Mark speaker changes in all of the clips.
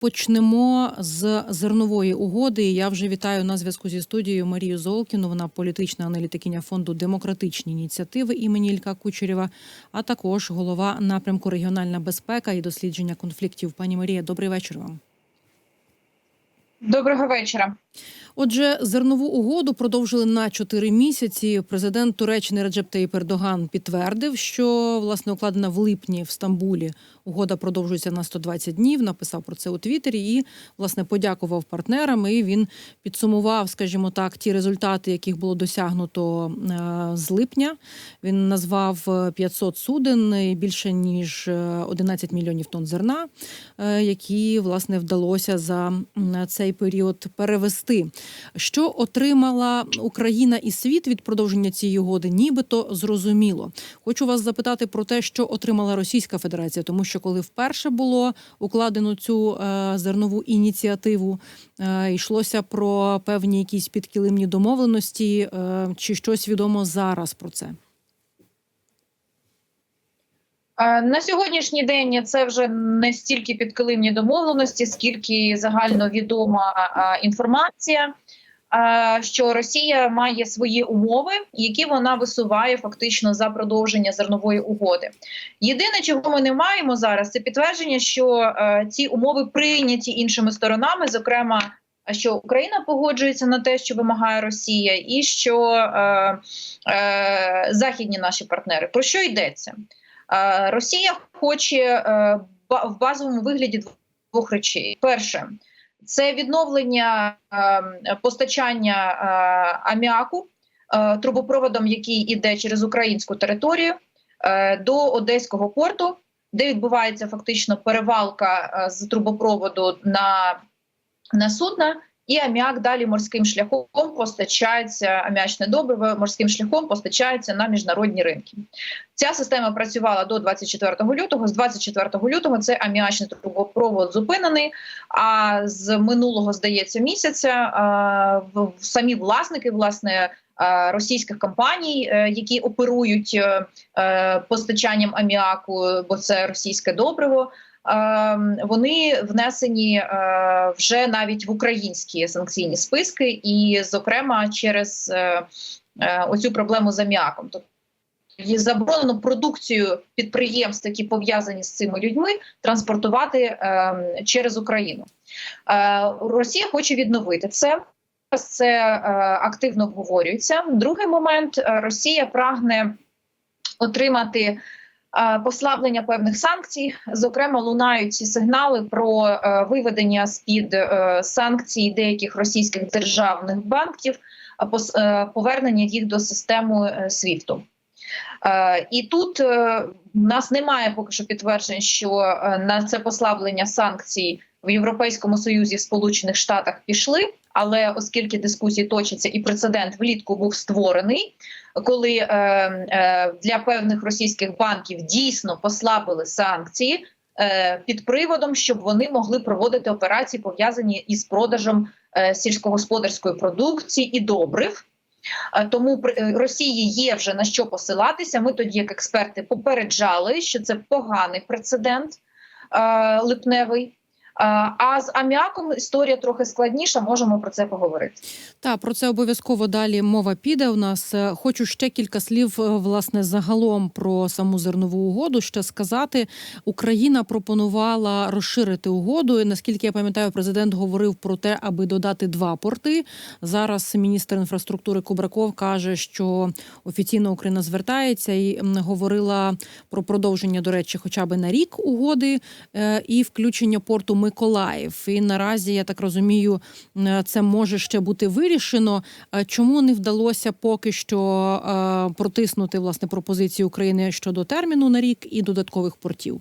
Speaker 1: Почнемо з зернової угоди. Я вже вітаю на зв'язку зі студією Марію Золкіну. Вона політична аналітикиня фонду демократичні ініціативи імені Ілька Кучерєва, а також голова напрямку регіональна безпека і дослідження конфліктів. Пані Марія, добрий вечір вам.
Speaker 2: Доброго вечора.
Speaker 1: Отже, зернову угоду продовжили на 4 місяці. Президент Туреччини Реджеп Таїп Ердоган підтвердив, що власне укладена в липні в Стамбулі угода продовжується на 120 днів. Написав про це у Твіттері і власне подякував партнерам. І він підсумував, скажімо так, ті результати, яких було досягнуто е, з липня. Він назвав 500 суден і більше ніж е, 11 мільйонів тонн зерна, е, які власне вдалося за цей період перевести. Що отримала Україна і світ від продовження цієї угоди, нібито зрозуміло. Хочу вас запитати про те, що отримала Російська Федерація, тому що коли вперше було укладено цю е, зернову ініціативу, е, йшлося про певні якісь підкилимні домовленості, е, чи щось відомо зараз про це?
Speaker 2: Е, На сьогоднішній день це вже не стільки підкилимні домовленості, скільки загальновідома е, інформація, е, що Росія має свої умови, які вона висуває фактично за продовження зернової угоди. Єдине, чого ми не маємо зараз, це підтвердження, що ці умови прийняті іншими сторонами, зокрема. Що Україна погоджується на те, що вимагає Росія, і що е, е, західні наші партнери про що йдеться? Росія хоче е, в базовому вигляді двох речей: перше це відновлення е, постачання е, аміаку трубопроводом, який іде через українську територію до Одеського порту, де відбувається фактично перевалка з трубопроводу на, на судна. І аміак далі морським шляхом постачається аміачне добриво морським шляхом постачається на міжнародні ринки. Ця система працювала до 24 лютого. З 24 лютого цей аміачний трубопровод зупинений. А з минулого здається місяця самі власники власне. Російських компаній, е, які оперують е, е, постачанням аміаку, бо це російське добриво. Е, Вони внесені е, вже навіть в українські санкційні списки, і, зокрема, через е, е, оцю проблему з аміаком. Тобто заборонено продукцію підприємств, які пов'язані з цими людьми, транспортувати е, через Україну. Росія хоче відновити це. Це активно обговорюється. Другий момент Росія прагне отримати послаблення певних санкцій. Зокрема, лунають ці сигнали про е, виведення з під е, санкцій деяких російських державних банків, е, повернення їх до системи СВІФТу. І тут в нас немає поки що підтверджень, що на це послаблення санкцій в Європейському Союзі в Сполучених Штатах пішли. Але оскільки дискусії точаться і прецедент влітку був створений, коли е, е, для певних російських банків дійсно послабили санкції е, під приводом, щоб вони могли проводити операції пов'язані із продажем е, сільськогосподарської продукції і добрив. Е, Тому е, Росії є вже на що посилатися. Ми тоді, як експерти, попереджали, що це поганий прецедент е, липневий. А з аміаком історія трохи складніша. Можемо про це поговорити.
Speaker 1: Та про це обов'язково далі мова піде. У нас Е, хочу ще кілька слів е, власне загалом про саму зернову угоду. Ще сказати, Україна пропонувала розширити угоду. І, наскільки я пам'ятаю, президент говорив про те, аби додати два порти. Зараз міністр інфраструктури Кубраков каже, що офіційно Україна звертається і говорила про продовження, до речі, хоча б на рік угоди е, і включення порту Миколаїв. І наразі я так розумію, це може ще бути вирішено. Чому не вдалося поки що протиснути власне пропозиції України щодо терміну на рік і додаткових портів?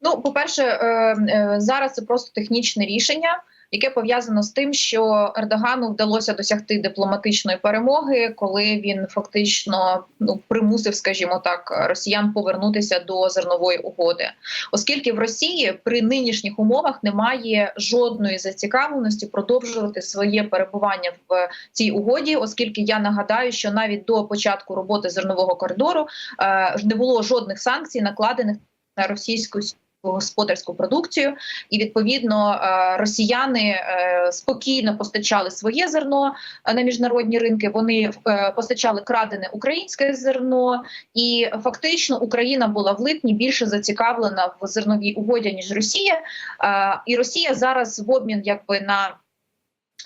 Speaker 2: Ну, по-перше, е, е, зараз це просто технічне рішення, яке пов'язано з тим, що Ердогану вдалося досягти дипломатичної перемоги, коли він фактично ну примусив, скажімо так, росіян повернутися до зернової угоди, оскільки в Росії при нинішніх умовах немає жодної зацікавленості продовжувати своє перебування в цій угоді, оскільки я нагадаю, що навіть до початку роботи зернового коридору е, не було жодних санкцій накладених на російську сільськогосподарську продукцію, і відповідно е, росіяни е, спокійно постачали своє зерно е, на міжнародні ринки. Вони постачали крадене українське зерно, і фактично Україна була в липні більше зацікавлена в зерновій угоді ніж Росія. І Росія зараз в обмін якби на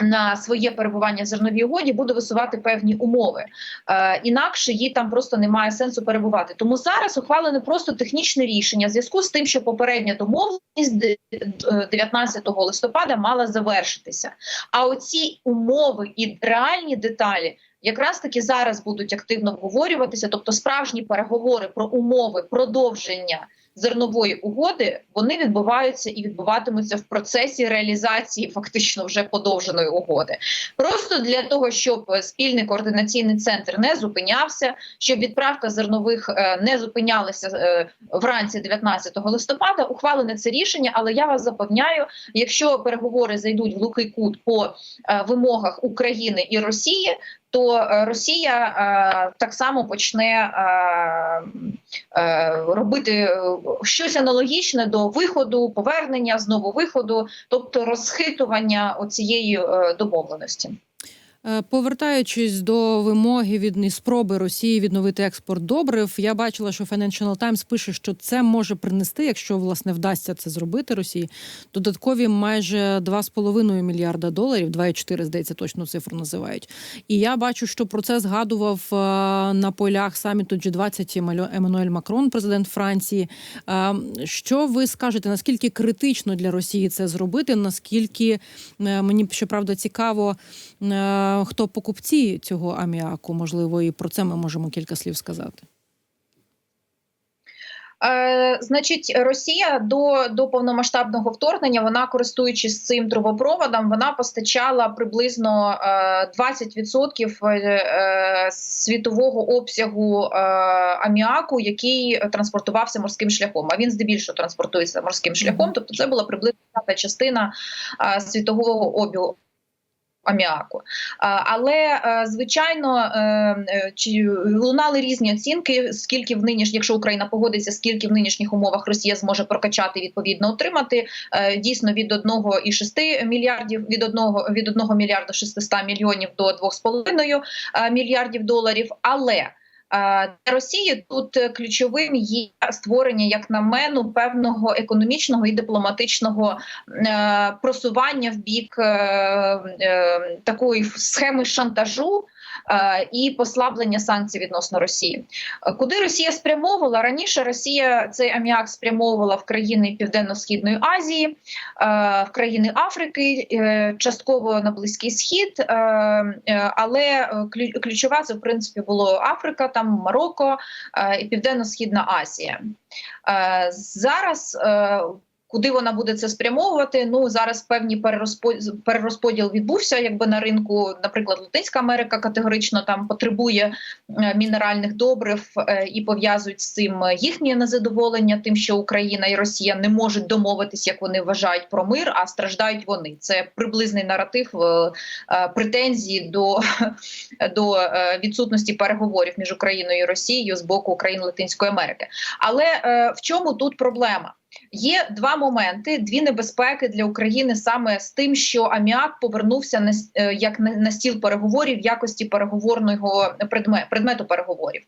Speaker 2: на своє перебування в зерновій угоді буде висувати певні умови. Е, інакше їй там просто немає сенсу перебувати. Тому зараз ухвалене просто технічне рішення в зв'язку з тим, що попередня домовленість де- е, 19 листопада мала завершитися. А оці умови і реальні деталі. Якраз таки зараз будуть активно обговорюватися, тобто справжні переговори про умови продовження зернової угоди вони відбуваються і відбуватимуться в процесі реалізації фактично вже подовженої угоди. Просто для того, щоб е, спільний координаційний центр не зупинявся, щоб відправка зернових е, не зупинялася е, вранці 19 листопада. Ухвалене це рішення, але я вас запевняю, якщо переговори зайдуть в глухий кут по вимогах України і Росії. То Росія е, так само почне е, е, робити щось аналогічне до виходу, повернення знову виходу, тобто розхитування оцієї е, домовленості.
Speaker 1: Е, Повертаючись до вимоги від спроби Росії відновити експорт добрив, я бачила, що Financial Times пише, що це може принести, якщо власне вдасться це зробити Росії, додаткові майже 2,5 мільярда доларів, 2,4, здається, точно цифру називають. І я бачу, що про це згадував е, на полях саміту G20 Емалю- Еммануель Макрон, президент Франції. Е, Що ви скажете, наскільки критично для Росії це зробити? Наскільки мені щоправда цікаво, хто покупці цього аміаку, можливо, і про це ми можемо кілька слів сказати.
Speaker 2: Е, значить, Росія до, до повномасштабного вторгнення, вона користуючись цим трубопроводом, вона постачала приблизно е, 20% е, світового обсягу е, аміаку, який транспортувався морським шляхом. А він здебільшого транспортується морським шляхом, тобто це була приблизно частина е, світового обігу. Аміаку, але е, звичайно е, е, чи лунали різні оцінки. Скільки в нинішніх, якщо Україна погодиться, скільки в нинішніх умовах Росія зможе прокачати відповідно отримати е, дійсно від 1,6 мільярдів від 1, від 1 мільярда 600 мільйонів до 2,5 е, мільярдів доларів. Але е, для Росії тут е, ключовим є створення, як на мене, певного економічного і дипломатичного е, просування в бік е, такої схеми шантажу. Е, І послаблення санкцій відносно Росії, Е, куди Росія спрямовувала раніше? Росія цей аміак спрямовувала в країни Південно-східної Азії, е, в країни Африки, частково на Близький Схід, але ключова це в принципі було Африка, там Марокко і Південно-Східна Азія. Зараз куди вона буде це спрямовувати? Ну зараз певні перерозподіл, відбувся, якби на ринку, наприклад, Латинська Америка категорично там потребує е, мінеральних добрив е, і пов'язують з цим їхнє незадоволення, тим, що Україна і Росія не можуть домовитись, як вони вважають про мир, а страждають вони. Це приблизний наратив е, претензії до, до відсутності переговорів між Україною і Росією з боку країн Латинської Америки. Але в чому тут проблема? Є два моменти, дві небезпеки для України саме з тим, що аміак повернувся на е, як на, стіл переговорів в якості переговорного предме, предмету переговорів.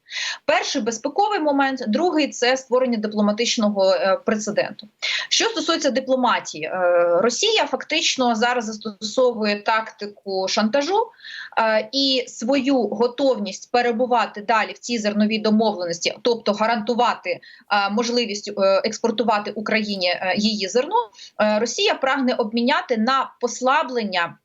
Speaker 2: Перший безпековий момент, другий це створення дипломатичного е, прецеденту. Що стосується дипломатії, е, Росія фактично зараз застосовує тактику шантажу і свою готовність перебувати далі в цій зерновій домовленості, тобто гарантувати е, можливість е, експортувати Україні е, її зерно, е, Росія прагне обміняти на послаблення.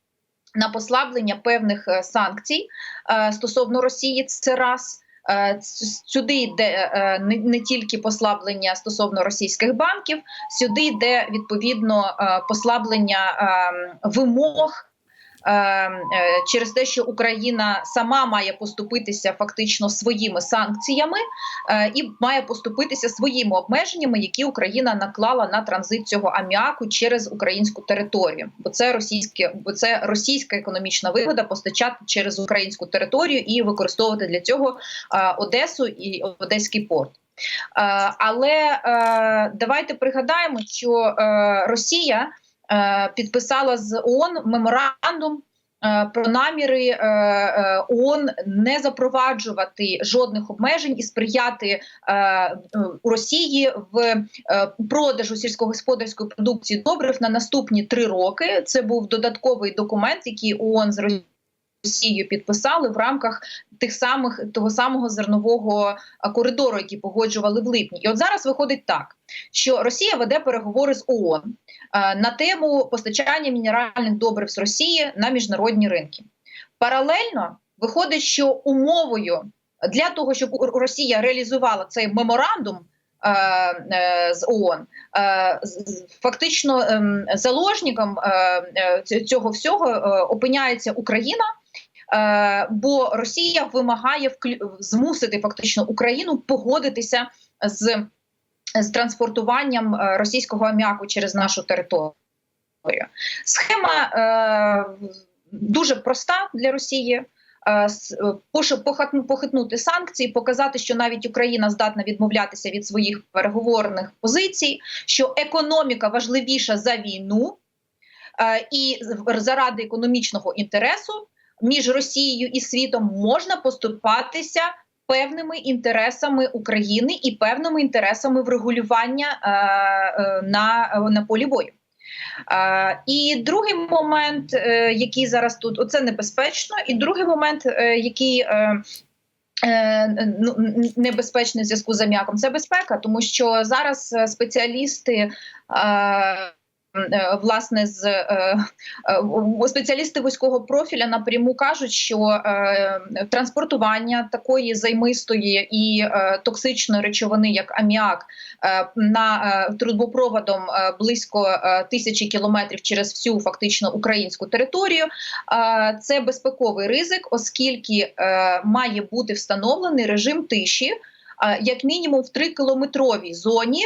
Speaker 2: На послаблення певних е, санкцій е, стосовно Росії, це раз Е, сюди йде е, не, тільки послаблення стосовно російських банків, сюди йде відповідно е, послаблення е, вимог. Е, е, Через те, що Україна сама має поступитися фактично своїми санкціями е, і має поступитися своїми обмеженнями, які Україна наклала на транзит цього аміаку через українську територію, бо це російське, бо це російська економічна вигода постачати через українську територію і використовувати для цього Одесу і Одеський порт. Але давайте пригадаємо, що Росія підписала з ООН меморандум. е, Про наміри е, е, ООН не запроваджувати жодних обмежень і сприяти е, е, Росії в е, продажу сільськогосподарської продукції добрив на наступні три роки. Це був додатковий документ, який ООН з Росією підписали в рамках тих самих того самого зернового коридору, який погоджували в липні. І от зараз виходить так, що Росія веде переговори з ООН е, на тему постачання мінеральних добрив з Росії на міжнародні ринки. Паралельно виходить, що умовою для того, щоб Росія реалізувала цей меморандум. е, е, З ООН Е, фактично ем, заложником е, е, цього всього е, опиняється Україна, Е, бо Росія вимагає вклю- змусити фактично Україну погодитися з, з транспортуванням е, російського аміаку через нашу територію. Схема е, дуже проста для Росії. Е, е, Похитнути санкції, показати, що навіть Україна здатна відмовлятися від своїх переговорних позицій, що економіка важливіша за війну, е, і заради економічного інтересу між Росією і світом можна поступатися певними інтересами України і певними інтересами врегулювання е, е, на, на полі бою. Е, і другий момент, е, який зараз тут оце небезпечно, і другий момент, е, який ну, небезпечний в зв'язку з аміаком, це безпека, тому що зараз спеціалісти. Е, Власне, з е, е, спеціалісти вузького профіля напряму кажуть, що е, транспортування такої займистої і е, токсичної речовини, як аміак, е, на е, трубопроводом е, близько е, тисячі кілометрів через всю фактично українську територію. Е, це безпековий ризик, оскільки е, має бути встановлений режим тиші, е, як мінімум в 3 кілометровій зоні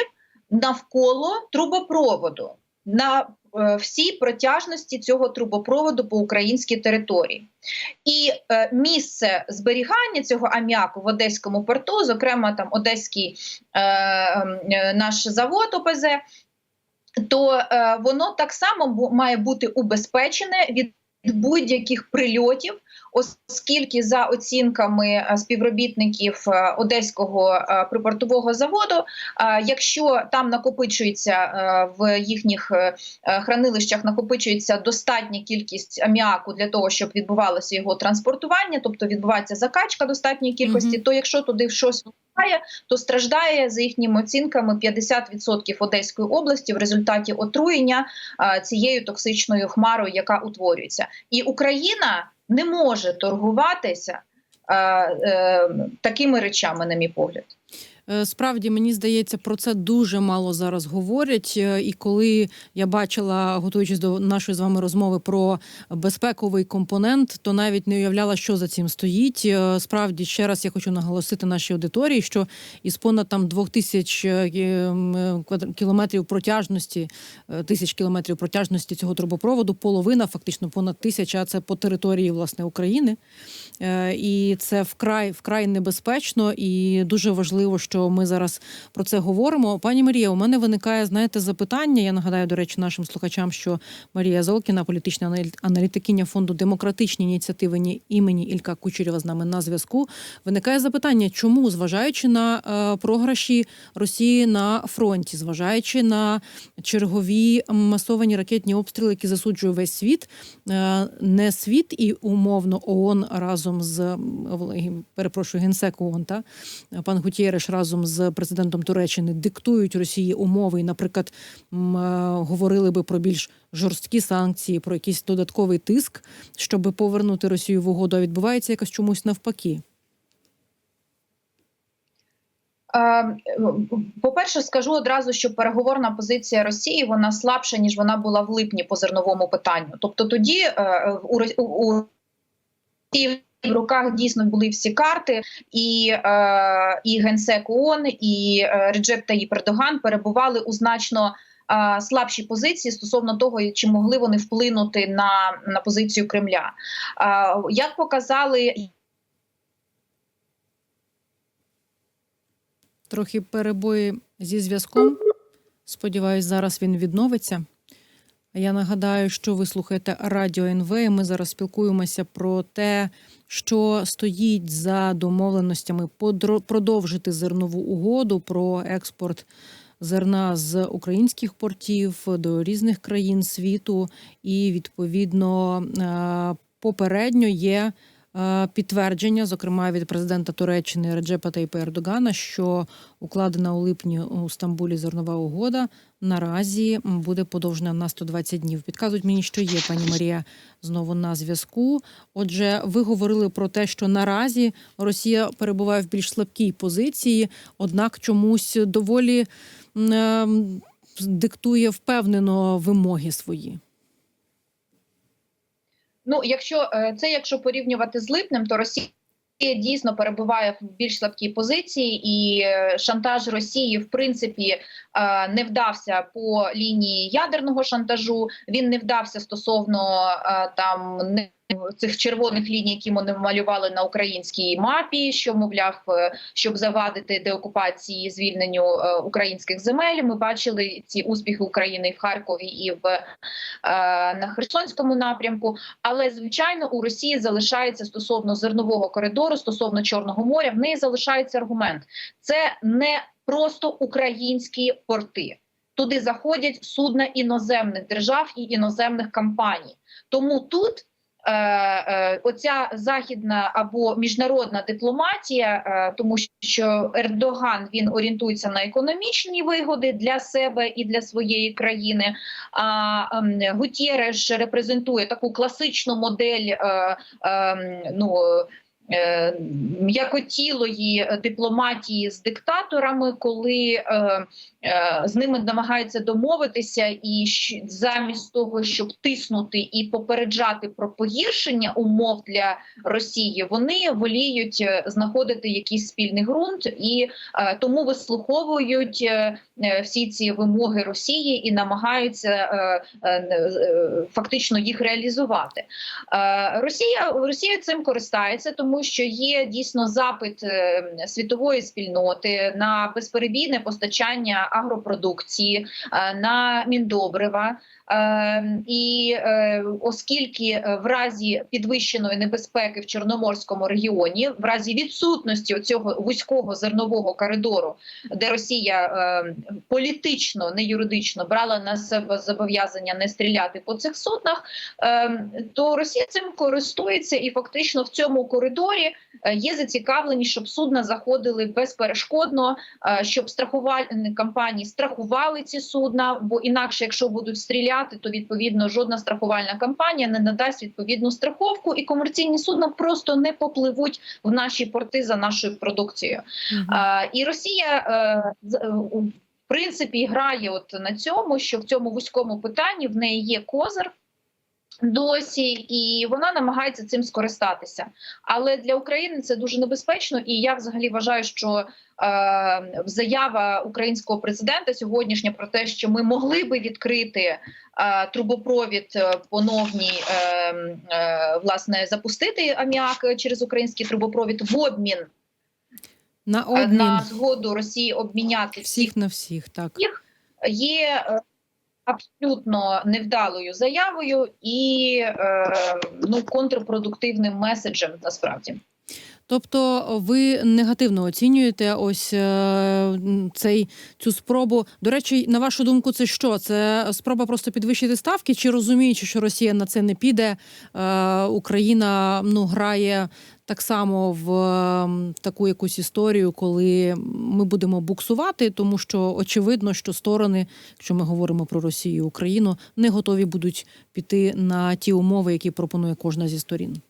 Speaker 2: навколо трубопроводу на е, всій протяжності цього трубопроводу по українській території. І е, місце зберігання цього аміаку в Одеському порту, зокрема там Одеський е, е, наш завод ОПЗ, то е, воно так само має бути убезпечене від будь-яких прильотів, оскільки за оцінками е, співробітників е, Одеського е, припортового заводу, якщо там накопичується в їхніх хранилищах накопичується достатня кількість аміаку для того, щоб відбувалося його транспортування, тобто відбувається закачка достатньої кількості,
Speaker 1: Мгм.
Speaker 2: то якщо туди щось то страждає за їхніми оцінками 50% Одеської області в результаті отруєння цією токсичною хмарою, яка утворюється, і Україна не може торгуватися е, такими речами, на мій погляд.
Speaker 1: Е, Справді мені здається, про це дуже мало зараз говорять. Е, І коли я бачила, готуючись до нашої з вами розмови про безпековий компонент, то навіть не уявляла, що за цим стоїть. Е, Справді, ще раз я хочу наголосити нашій аудиторії, що із понад там двох тисяч е, м, е, квадр- кілометрів протяжності, тисяч кілометрів протяжності цього трубопроводу, половина, фактично понад тисяча, це по території власне України. І це вкрай вкрай небезпечно і дуже важливо, що ми зараз про це говоримо. Пані Марія, у мене виникає знаєте запитання. Я нагадаю, до речі, нашим слухачам, що Марія Золкіна, політична аналітикиня фонду демократичні ініціативи імені Ілька Кучерєва з нами на зв'язку. Виникає запитання, чому, зважаючи на е, програші Росії на фронті, зважаючи на чергові масовані ракетні обстріли, які засуджує весь світ, е, не світ і умовно ООН разом з перепрошую генсек ООН, та пан Гутєреш разом з президентом Туреччини диктують Росії умови, і, наприклад, е, говорили би про більш жорсткі санкції, про якийсь додатковий тиск, щоб повернути Росію в угоду. А відбувається якось чомусь навпаки.
Speaker 2: Е, По-перше, скажу одразу, що переговорна позиція Росії вона слабша ніж вона була в липні по зерновому питанню. Тобто тоді е, у Росії в руках дійсно були всі карти, і, е, і генсек ООН, і е, Реджеп Таїп Ердоган перебували у значно. е, Слабшій позиції стосовно того, чи могли вони вплинути на, на позицію Кремля, Е, як показали
Speaker 1: Трохи перебої зі зв'язком. Сподіваюсь, зараз він відновиться. Я нагадаю, що ви слухаєте Радіо НВ. і Ми зараз спілкуємося про те, що стоїть за домовленостями продовжити зернову угоду про експорт зерна з українських портів до різних країн світу, і відповідно е, попередньо є підтвердження, зокрема від президента Туреччини Реджепа Тайпа Ердогана, що укладена у липні у Стамбулі зернова угода наразі буде подовжена на 120 днів. Підказують мені, що є пані Марія знову на зв'язку. Отже, ви говорили про те, що наразі Росія перебуває в більш слабкій позиції, однак чомусь доволі е, диктує впевнено вимоги свої.
Speaker 2: Ну, якщо е, це якщо порівнювати з липнем, то Росія дійсно перебуває в більш слабкій позиції, і е, шантаж Росії в принципі е, не вдався по лінії ядерного шантажу. Він не вдався стосовно там не. Цих червоних ліній, які вони малювали на українській мапі, що мовляв, е, щоб завадити деокупації звільненню е, українських земель. Ми бачили ці успіхи України в Харкові і в е, на Херсонському напрямку. Але звичайно, у Росії залишається стосовно зернового коридору, стосовно Чорного моря. В неї залишається аргумент. Це не просто українські порти. Туди заходять судна іноземних держав і іноземних компаній. Тому тут оця західна або міжнародна дипломатія, е, тому що Ердоган він орієнтується на економічні вигоди для себе і для своєї країни. А ем, Гутєреш репрезентує таку класичну модель е, е, ну, е, м'якотілої дипломатії з диктаторами, коли е, е, з ними намагаються домовитися, і замість того, щоб тиснути і попереджати про погіршення умов для Росії, вони воліють е, знаходити якийсь спільний ґрунт і е, тому вислуховують е, е, всі ці вимоги Росії і намагаються е, е, е, фактично їх реалізувати. Е, Росія Росія цим користається, тому що є дійсно запит е, світової спільноти на безперебійне постачання агропродукції, е, на міндобрива. Е, І е, оскільки е, в разі підвищеної небезпеки в Чорноморському регіоні, в разі відсутності цього вузького зернового коридору, де Росія е, політично, не юридично брала на себе зобов'язання не стріляти по цих суднах, е, то Росія цим користується і фактично в цьому коридорі е, є зацікавлені, щоб судна заходили безперешкодно, щоб страхувальні компанії страхували ці судна. Бо інакше, якщо будуть стріляти, то відповідно жодна страхувальна компанія не надасть відповідну страховку, і комерційні судна просто не попливуть в наші порти за нашою продукцією. А, і Росія е, з- е, в принципі грає от на цьому, що в цьому вузькому питанні в неї є козир. Досі і вона намагається цим скористатися, але для України це дуже небезпечно. І я взагалі вважаю, що е, заява українського президента сьогоднішня про те, що ми могли би відкрити е, трубопровід е, поновній, е, е, власне, запустити аміак через український трубопровід в обмін
Speaker 1: На
Speaker 2: е,
Speaker 1: обмін
Speaker 2: на згоду Росії обміняти всіх
Speaker 1: всіх на всіх, так.
Speaker 2: є е, абсолютно невдалою заявою і е, ну контрпродуктивним меседжем насправді.
Speaker 1: Тобто ви негативно оцінюєте ось е, цей цю спробу. До речі, на вашу думку, це що? Це спроба просто підвищити ставки, чи розуміючи, що Росія на це не піде, е, Україна ну грає так само в таку якусь історію, коли ми будемо буксувати, тому що очевидно, що сторони, якщо ми говоримо про Росію і Україну, не готові будуть піти на ті умови, які пропонує кожна зі сторін.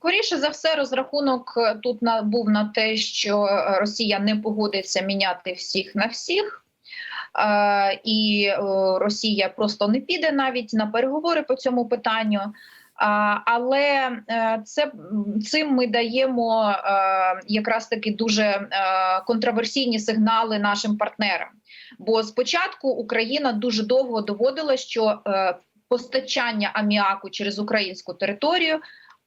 Speaker 2: Скоріше за все, розрахунок е, тут був на те, що е, Росія не погодиться міняти всіх на всіх. Е, і Росія просто не піде навіть на переговори по цьому питанню. Але це цим ми даємо якраз таки дуже контроверсійні сигнали нашим партнерам. Бо спочатку Україна дуже довго доводила, що постачання аміаку через українську територію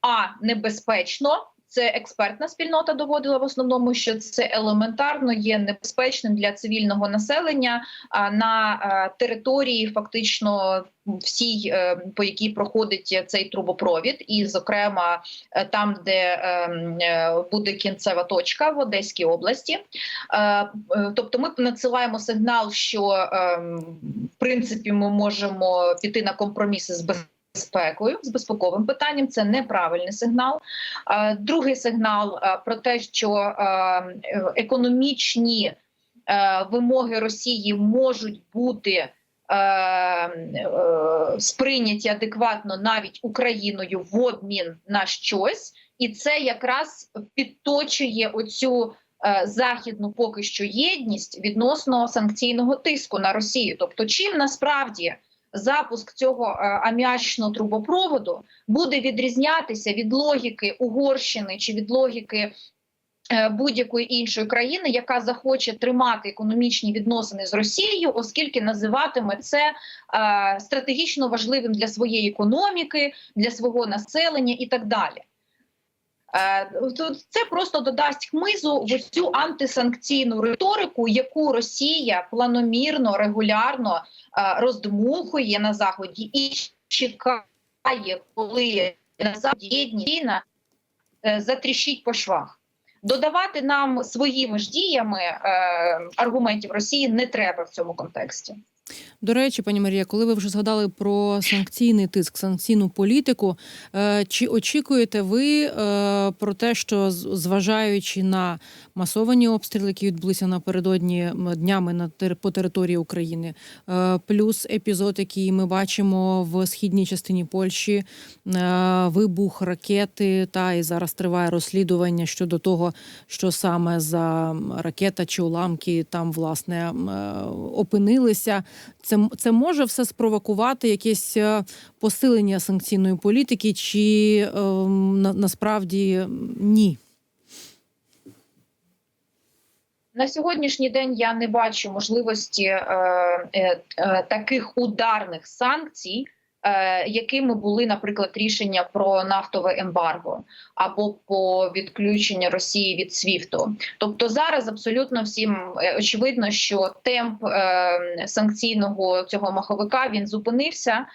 Speaker 2: а небезпечно. це експертна спільнота доводила в основному, що це елементарно є небезпечним для цивільного населення а, на території, фактично всій, е, по якій проходить цей трубопровід, і, зокрема, е, там, де е, буде кінцева точка в Одеській області. Тобто, ми надсилаємо сигнал, що е, в принципі ми можемо піти на компроміси з безпекою, з безпековим питанням. Це неправильний сигнал. Е, Другий сигнал е, про те, що е, економічні вимоги Росії можуть бути. Сприйняті адекватно навіть Україною в обмін на щось, і це якраз підточує оцю західну поки що єдність відносно санкційного тиску на Росію. Тобто, чим насправді запуск цього е, аміачного трубопроводу буде відрізнятися від логіки Угорщини чи від логіки е, будь-якої іншої країни, яка захоче тримати економічні відносини з Росією, оскільки називатиме це е, стратегічно важливим для своєї економіки, для свого населення і так далі. Е, Це просто додасть хмизу в цю антисанкційну риторику, яку Росія планомірно, регулярно е, роздмухує на заході і чекає, коли на заході єдність е, затріщить по швах. Додавати нам своїми ж діями аргументів Росії не треба в цьому контексті.
Speaker 1: До речі, пані Марія, коли ви вже згадали про санкційний тиск, санкційну політику, е, чи очікуєте ви е, про те, що зважаючи на масовані обстріли, які відбулися напередодні днями на по території України, е, плюс епізод, який ми бачимо в східній частині Польщі, вибух ракети, та і зараз триває розслідування щодо того, що саме за ракета чи уламки там власне опинилися. Це, це може все спровокувати якесь е, посилення санкційної політики, чи е, на, насправді ні?
Speaker 2: На сьогоднішній день я не бачу можливості е, е, е, таких ударних санкцій, якими були, наприклад, рішення про нафтове ембарго або по відключенню Росії від СВІФТу. Тобто зараз абсолютно всім е, очевидно, що темп е, санкційного цього маховика він зупинився.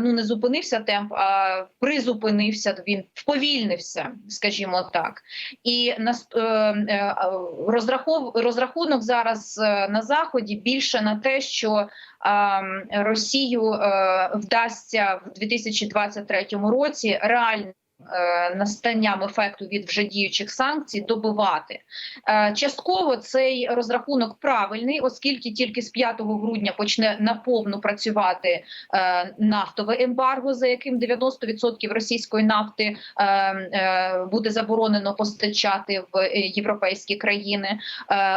Speaker 2: Ну не зупинився темп, а призупинився. Він вповільнився, скажімо так. І на е, е, розрахов, розрахунок зараз е, на заході більше на те, що Росію вдасться в 2023 році реально. Е, Настанням ефекту від вже діючих санкцій добивати Е, частково цей розрахунок правильний, оскільки тільки з 5 грудня почне наповну працювати е, нафтове ембарго, за яким 90% російської нафти буде заборонено постачати в європейські країни.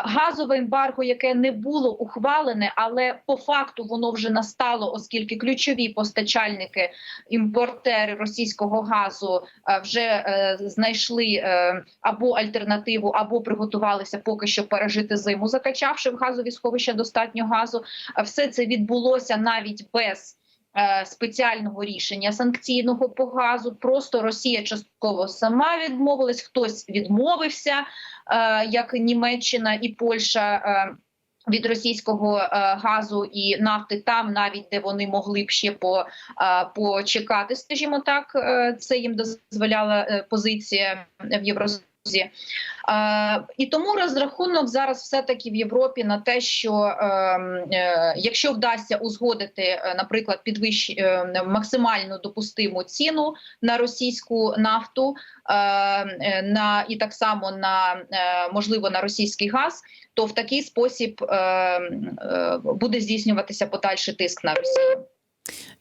Speaker 2: Газове ембарго, яке не було ухвалене, але по факту воно вже настало, оскільки ключові постачальники, імпортери російського газу вже е, знайшли е, або альтернативу, або приготувалися поки що пережити зиму, закачавши в газові сховища достатньо газу. Все це відбулося навіть без. е, Спеціального рішення санкційного по газу просто Росія частково сама відмовилась, хтось відмовився, е, як Німеччина і Польща. Від російського е, газу і нафти там, навіть де вони могли б ще по, е, почекати, скажімо так, е, це їм дозволяла позиція в Євросоюзі. І тому розрахунок зараз все таки в Європі на те, що е, е, якщо вдасться узгодити, е, наприклад, підвищ е, максимально допустиму ціну на російську нафту, е, е, на і так само на можливо на російський газ, то в такий спосіб е, е, буде здійснюватися подальший тиск на Росію.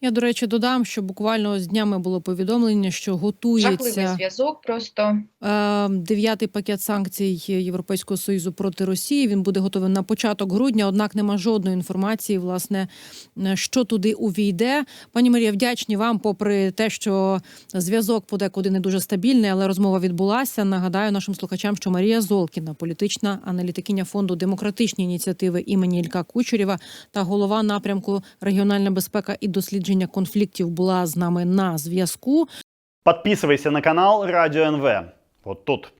Speaker 1: Я до речі додам, що буквально з днями було повідомлення, що готується
Speaker 2: зв'язок. Просто
Speaker 1: е, дев'ятий пакет санкцій Європейського союзу проти Росії. Він буде готовий на початок грудня. Однак нема жодної інформації, власне, що туди увійде. Пані Марія, вдячні вам, попри те, що зв'язок подекуди не дуже стабільний, але розмова відбулася. Нагадаю нашим слухачам, що Марія Золкіна, політична аналітикиня фонду демократичні ініціативи імені Ілька Кучерєва та голова напрямку регіональна безпека і дослідження конфліктів була з нами на зв'язку.
Speaker 3: Подписывайся на канал Радіо НВ. От тот